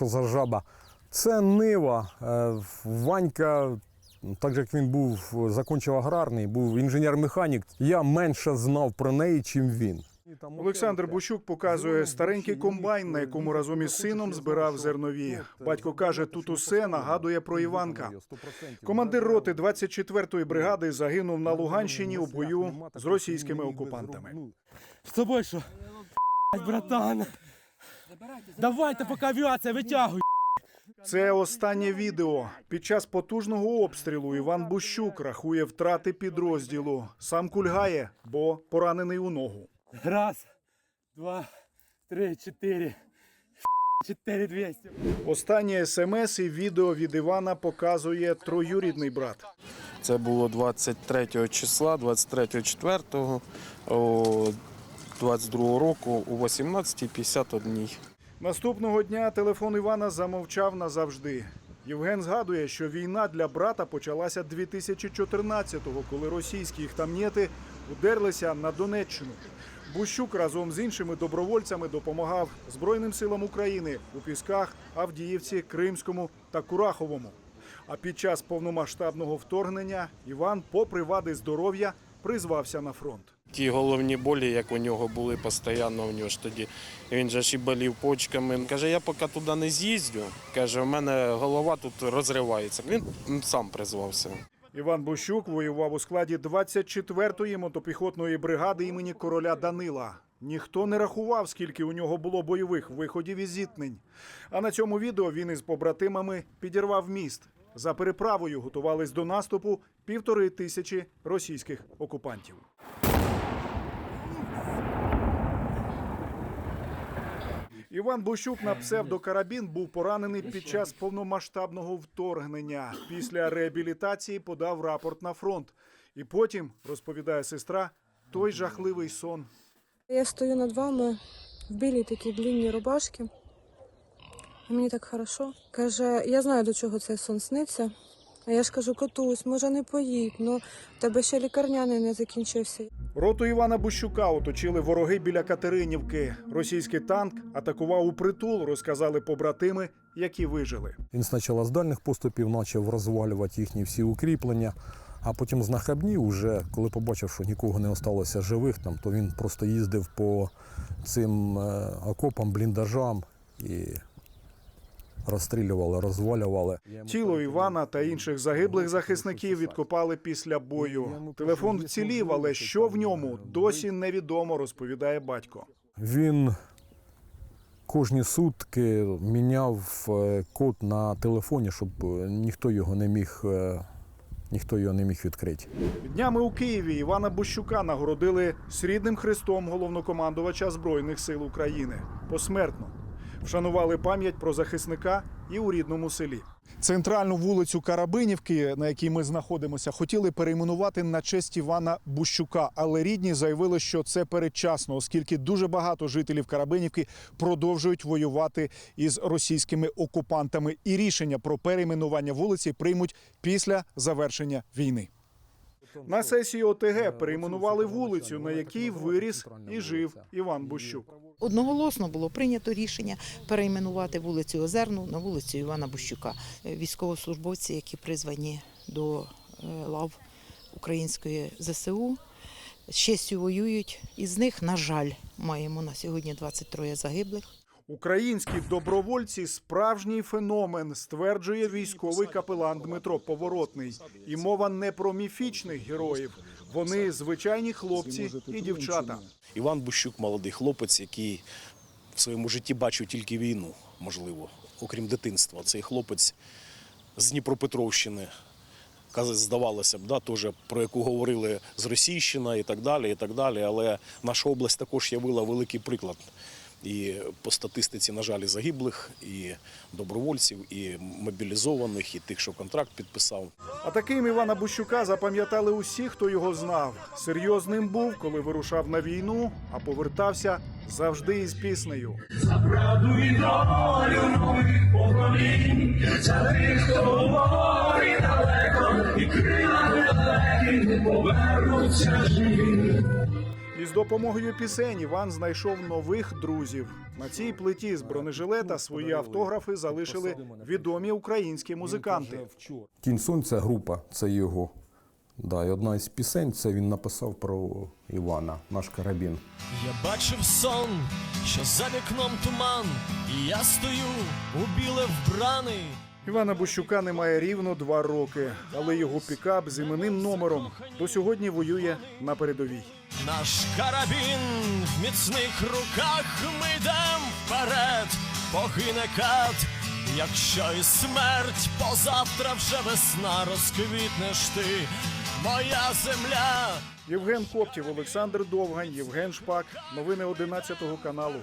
що за жаба. Це Нива. Е, Ванька, так як він був, закінчив аграрний, був інженер-механік. Я менше знав про неї, чим він. Олександр Бущук показує старенький комбайн, на якому разом із сином збирав зернові. Батько каже, тут усе нагадує про Іванка. Командир роти 24-ї бригади загинув на Луганщині у бою з російськими окупантами. З тобою що? Братан. Давайте, поки авіація витягує. Це останнє відео. Під час потужного обстрілу Іван Бущук рахує втрати підрозділу. Сам кульгає, бо поранений у ногу. Раз, два, три, чотири. Чотири двісті. Останнє смс і відео від Івана показує троюрідний брат. Це було 23 числа, 23 4 22 року о 18.51. Наступного дня телефон Івана замовчав назавжди. Євген згадує, що війна для брата почалася 2014-го, коли російські хтамнєти удерлися на Донеччину. Бущук разом з іншими добровольцями допомагав Збройним силам України у Пісках, Авдіївці, Кримському та Кураховому. А під час повномасштабного вторгнення Іван, попри вади здоров'я, призвався на фронт. Ті головні болі, як у нього були постійно у нього ж тоді. Він же ж і болів почками. Каже, я поки туди не з'їздю. Каже, у мене голова тут розривається. Він сам призвався. Іван Бущук воював у складі 24-ї мотопіхотної бригади імені короля Данила. Ніхто не рахував, скільки у нього було бойових виходів і зіткнень. А на цьому відео він із побратимами підірвав міст. За переправою готувались до наступу півтори тисячі російських окупантів. Іван Бущук на псевдокарабін був поранений під час повномасштабного вторгнення. Після реабілітації подав рапорт на фронт. І потім, розповідає сестра, той жахливий сон Я стою над вами в білій такій длинній рубашці. Мені так хорошо. Каже, я знаю, до чого цей сон сниться. А я ж кажу, котусь, може не поїдь, ну в тебе ще лікарняний не закінчився. Роту Івана Бущука оточили вороги біля Катеринівки. Російський танк атакував у притул, розказали побратими, які вижили. Він спочатку з дальних поступів почав розвалювати їхні всі укріплення, а потім з нахабнів, уже, коли побачив, що нікого не залишилося живих, там, то він просто їздив по цим е, окопам, бліндажам і розстрілювали, розвалювали. Тіло Івана та інших загиблих захисників відкопали після бою. Телефон вцілів, але що в ньому досі невідомо, розповідає батько. Він кожні сутки міняв е, код на телефоні, щоб е, ніхто його не міг, е, ніхто його не міг відкрити. Днями у Києві Івана Бущука нагородили срібним хрестом головнокомандувача Збройних сил України посмертно. Вшанували пам'ять про захисника і у рідному селі. Центральну вулицю Карабинівки, на якій ми знаходимося, хотіли перейменувати на честь Івана Бущука, але рідні заявили, що це передчасно, оскільки дуже багато жителів Карабинівки продовжують воювати із російськими окупантами, і рішення про перейменування вулиці приймуть після завершення війни. На сесії ОТГ перейменували вулицю, на якій виріс і жив Іван Бущук. Одноголосно було прийнято рішення перейменувати вулицю Озерну на вулицю Івана Бущука. Е, Військовослужбовці, які призвані до е, лав української ЗСУ, з честю воюють. Із них, на жаль, маємо на сьогодні 23 загиблих. Українські добровольці справжній феномен, стверджує військовий капелан Дмитро Поворотний. І мова не про міфічних героїв. Вони звичайні хлопці і дівчата. Іван Бущук молодий хлопець, який в своєму житті бачив тільки війну, можливо, окрім дитинства. Цей хлопець з Дніпропетровщини, здавалося б, да, теж, про яку говорили з Російщина і так далі. і так далі. Але наша область також явила великий приклад. І по статистиці, на жаль, і загиблих, і добровольців, і мобілізованих, і тих, що контракт підписав. А таким Івана Бущука запам'ятали усі, хто його знав. Серйозним був, коли вирушав на війну, а повертався завжди із піснею. Правду і долю нових поколінь, за тих, хто говорить далеко, і крила далекі повернуться живі. Із допомогою пісень Іван знайшов нових друзів. На цій плиті з бронежилета свої автографи залишили відомі українські музиканти. Тінь сонця група це його. Да, і одна із пісень це він написав про Івана, наш карабін. Я бачив сон, що за вікном туман, і я стою у біле вбраний. Івана Бущука немає рівно два роки, але його пікап з іменним номером до сьогодні воює на передовій. Наш карабін в міцних руках ми йдем вперед, погине кат. Якщо і смерть, позавтра вже весна розквітнеш ти, моя земля. Євген Коптів, Олександр Довгань, Євген Шпак. Новини 11 каналу.